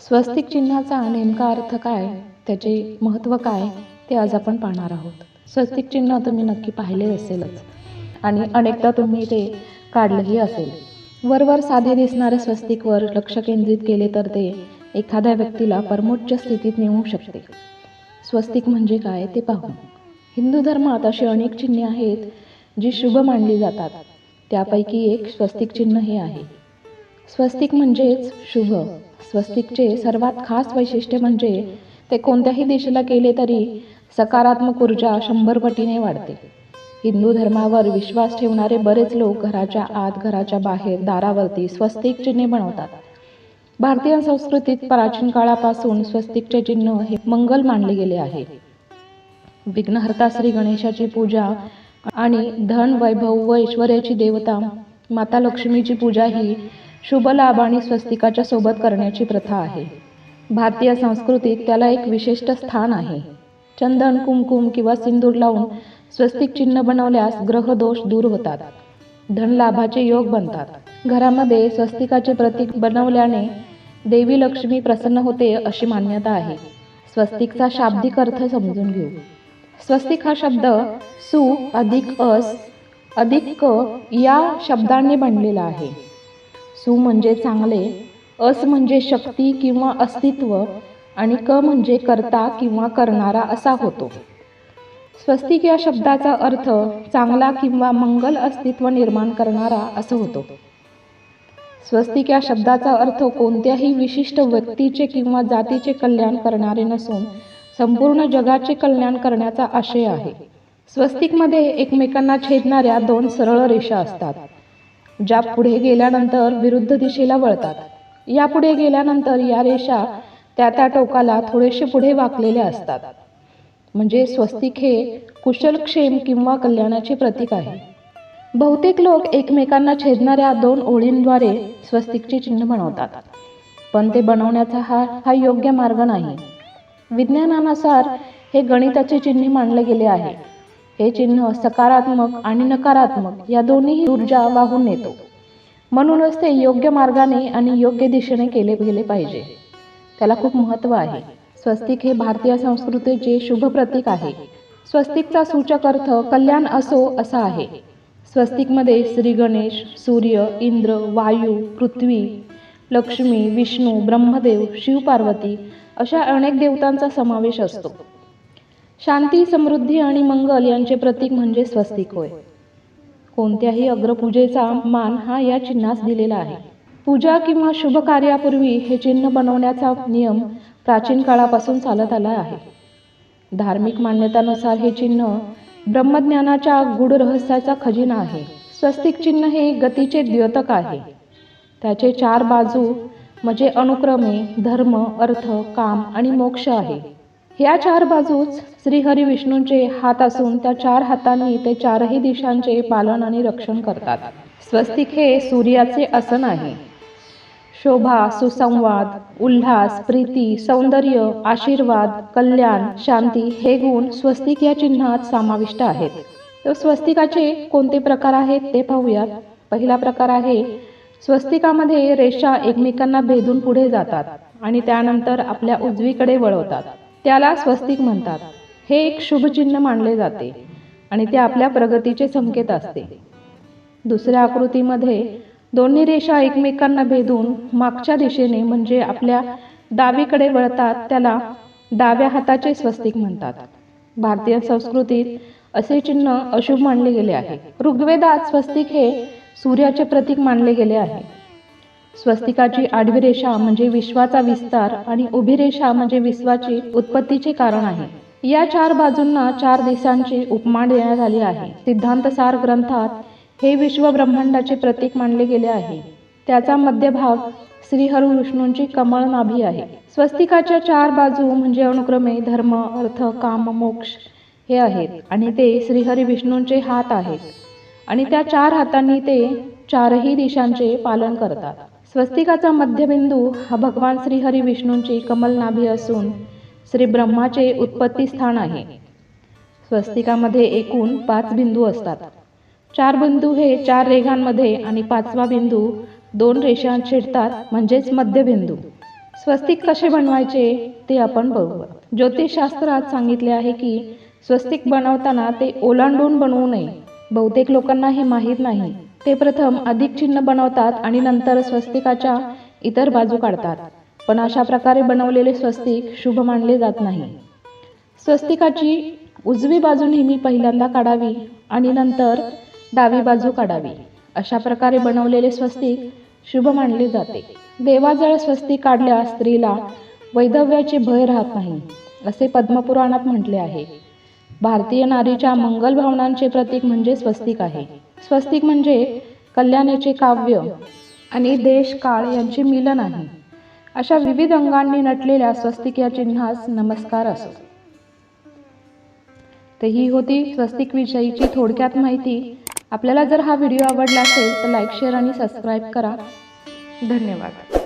स्वस्तिक चिन्हाचा नेमका अर्थ काय? त्याचे महत्त्व काय? ते आज आपण पाहणार आहोत. स्वस्तिक चिन्ह तुम्ही नक्की पाहिले असेलच. आणि अनेकदा तुम्ही ते काढलंही असेल. वरवर साधे दिसणाऱ्या स्वस्तिकवर लक्ष केंद्रित केले तर ते एखाद्या व्यक्तीला परमोच्च स्थितीत नेऊ शकते. स्वस्तिक म्हणजे काय ते पाहू हिंदू धर्मात अशी अनेक चिन्हे आहेत जी शुभ मानली जातात. त्यापैकी एक स्वस्तिक चिन्ह हे आहे. स्वस्तिक म्हणजेच शुभ. स्वस्तिकचे सर्वात खास वैशिष्ट्य म्हणजे ते कोणत्याही दिशेला केले तरी सकारात्मक ऊर्जा शंभर पटीने वाढते. हिंदू धर्मावर विश्वास ठेवणारे बरेच लोक घराच्या आत घराच्या बाहेर दारावरती स्वस्तिक चिन्हे बनवतात. भारतीय संस्कृतीत प्राचीन काळापासून स्वस्तिकचे चिन्ह हे मंगल मानले गेले आहे. विघ्नहर्ता श्री गणेशाची पूजा आणि धन वैभव व ऐश्वर्याची देवता माता लक्ष्मीची पूजा ही शुभ लाभ आणि स्वस्तिकाच्या सोबत करण्याची प्रथा आहे. भारतीय संस्कृतीत त्याला एक विशिष्ट स्थान आहे. चंदन कुमकुम किंवा सिंदूर लावून स्वस्तिक चिन्ह बनवल्यास ग्रहदोष दूर होतात. धनलाभाचे योग बनतात. घरामध्ये स्वस्तिकाचे प्रतीक बनवल्याने देवी लक्ष्मी प्रसन्न होते अशी मान्यता आहे. स्वस्तिकचा शाब्दिक अर्थ समजून घेऊ. स्वस्तिक हा शब्द सु अधिक अस अधिक क या शब्दांनी बनलेला आहे. सु म्हणजे चांगले अस म्हणजे शक्ती किंवा अस्तित्व आणि क म्हणजे करता किंवा करणारा असा होतो. स्वस्तिक या शब्दाचा अर्थ चांगला किंवा मंगल अस्तित्व निर्माण करणारा असं होतो. स्वस्तिक या शब्दाचा अर्थ कोणत्याही विशिष्ट व्यक्तीचे किंवा जातीचे कल्याण करणारे नसून संपूर्ण जगाचे कल्याण करण्याचा आशय आहे. स्वस्तिकमध्ये एकमेकांना छेदणाऱ्या दोन सरळ रेषा असतात. ज्या पुढे गेल्यानंतर विरुद्ध दिशेला वळतात. यापुढे गेल्यानंतर या रेषा त्या त्या टोकाला थोडेसे पुढे वाकलेल्या असतात. म्हणजे स्वस्तिक हे कुशलक्षेम किंवा कल्याणाचे प्रतीक आहे. बहुतेक लोक एकमेकांना छेदणाऱ्या दोन ओळींद्वारे स्वस्तिकचे चिन्ह बनवतात. पण ते बनवण्याचा हा हा योग्य मार्ग नाही. विज्ञानानुसार हे गणिताचे चिन्ह मानले गेले आहे. हे चिन्ह सकारात्मक आणि नकारात्मक या दोन्ही ऊर्जा वाहून नेतो. म्हणूनच ते योग्य मार्गाने आणि योग्य दिशेने केले गेले पाहिजे. त्याला खूप महत्त्व आहे. स्वस्तिक हे भारतीय संस्कृतीचे शुभ प्रतीक आहे. स्वस्तिकचा सूचक अर्थ कल्याण असो असा आहे. स्वस्तिकमध्ये श्री गणेश सूर्य इंद्र वायू पृथ्वी लक्ष्मी विष्णू ब्रह्मदेव शिवपार्वती अशा अनेक देवतांचा समावेश असतो. शांती समृद्धी आणि मंगल यांचे प्रतीक म्हणजे स्वस्तिक होय. कोणत्याही अग्रपूजेचा मान हा या चिन्हास दिलेला आहे. पूजा किंवा शुभ कार्यापूर्वी हे चिन्ह बनवण्याचा नियम प्राचीन काळापासून चालत आला आहे. धार्मिक मान्यतानुसार हे चिन्ह ब्रह्मज्ञानाच्या गूढ रहस्याचा खजिना आहे. स्वस्तिक चिन्ह हे गतीचे द्योतक आहे. त्याचे चार बाजू म्हणजे अनुक्रमे धर्म अर्थ काम आणि मोक्ष आहे. ह्या चार बाजूच श्रीहरी विष्णूंचे हात असून त्या चार हातांनी ते चारही दिशांचे पालन आणि रक्षण करतात. स्वस्तिक हे सूर्याचे आसन आहे. शोभा सुसंवाद उल्हास प्रीती सौंदर्य आशीर्वाद कल्याण शांती हे गुण स्वस्तिक या चिन्हात समाविष्ट आहेत. तर स्वस्तिकाचे कोणते प्रकार आहेत ते पाहूयात. पहिला प्रकार आहे स्वस्तिकामध्ये रेषा एकमेकांना भेदून पुढे जातात आणि त्यानंतर आपल्या उजवीकडे वळवतात. त्याला स्वस्तिक म्हणतात. हे एक शुभचिन्ह मानले जाते आणि ते आपल्या प्रगतीचे संकेत असते. दुसऱ्या आकृतीमध्ये दोन्ही रेषा एकमेकांना भेदून मागच्या दिशेने म्हणजे आपल्या डावीकडे वळतात त्याला डाव्या हाताचे स्वस्तिक म्हणतात. भारतीय संस्कृतीत असे चिन्ह अशुभ मानले गेले आहे. ऋग्वेदात स्वस्तिक हे सूर्याचे प्रतीक मानले गेले आहे. स्वस्तिकाची आडवी रेषा म्हणजे विश्वाचा विस्तार आणि उभी रेषा म्हणजे विश्वाची उत्पत्तीचे कारण आहे. या चार बाजूंना चार दिशांची उपमा देण्यात आली आहे. सिद्धांतसार ग्रंथात हे विश्व ब्रह्मांडाचे प्रतीक मानले गेले आहे. त्याचा मध्यभाग श्रीहरी विष्णूंची कमळ नाभी आहे. स्वस्तिकाच्या चार बाजू म्हणजे अनुक्रमे धर्म अर्थ काम मोक्ष हे आहेत आणि ते श्रीहरी विष्णूंचे हात आहेत. आणि त्या चार हातांनी ते चारही दिशांचे पालन करतात. स्वस्तिकाचा मध्यबिंदू हा भगवान श्रीहरी विष्णूंची कमलनाभी असून श्री ब्रह्माचे उत्पत्ती स्थान आहे. स्वस्तिकामध्ये एकूण पाच बिंदू असतात. चार बिंदू हे चार रेघांमध्ये आणि पाचवा बिंदू दोन रेषा छेडतात म्हणजेच मध्यबिंदू. स्वस्तिक कसे बनवायचे ते आपण बघू. ज्योतिषशास्त्रात सांगितले आहे की स्वस्तिक बनवताना ते ओलांडून बनवू नये. बहुतेक लोकांना हे माहीत नाही. ते प्रथम अधिक चिन्ह बनवतात आणि नंतर स्वस्तिकाच्या इतर बाजू काढतात. पण अशा प्रकारे बनवलेले स्वस्तिक शुभ मानले जात नाही. स्वस्तिकाची उजवी बाजू नेहमी पहिल्यांदा काढावी आणि नंतर डावी बाजू काढावी. अशा प्रकारे बनवलेले स्वस्तिक शुभ मानले जाते. देवाजळ स्वस्तिक काढल्यास स्त्रीला वैधव्याचे भय राहत नाही असे पद्मपुराणात म्हटले आहे. भारतीय नारीच्या मंगल भावनांचे प्रतीक म्हणजे स्वस्तिक आहे. स्वस्तिक म्हणजे कल्याणाचे काव्य आणि देश काळ यांचे मिलन आहे. अशा विविध अंगांनी नटलेल्या स्वस्तिक या चिन्हास नमस्कार असो. तर ही होती स्वस्तिक विषयीची थोडक्यात माहिती. आपल्याला जर हा व्हिडिओ आवडला असेल तर लाईक शेअर आणि सबस्क्राईब करा. धन्यवाद.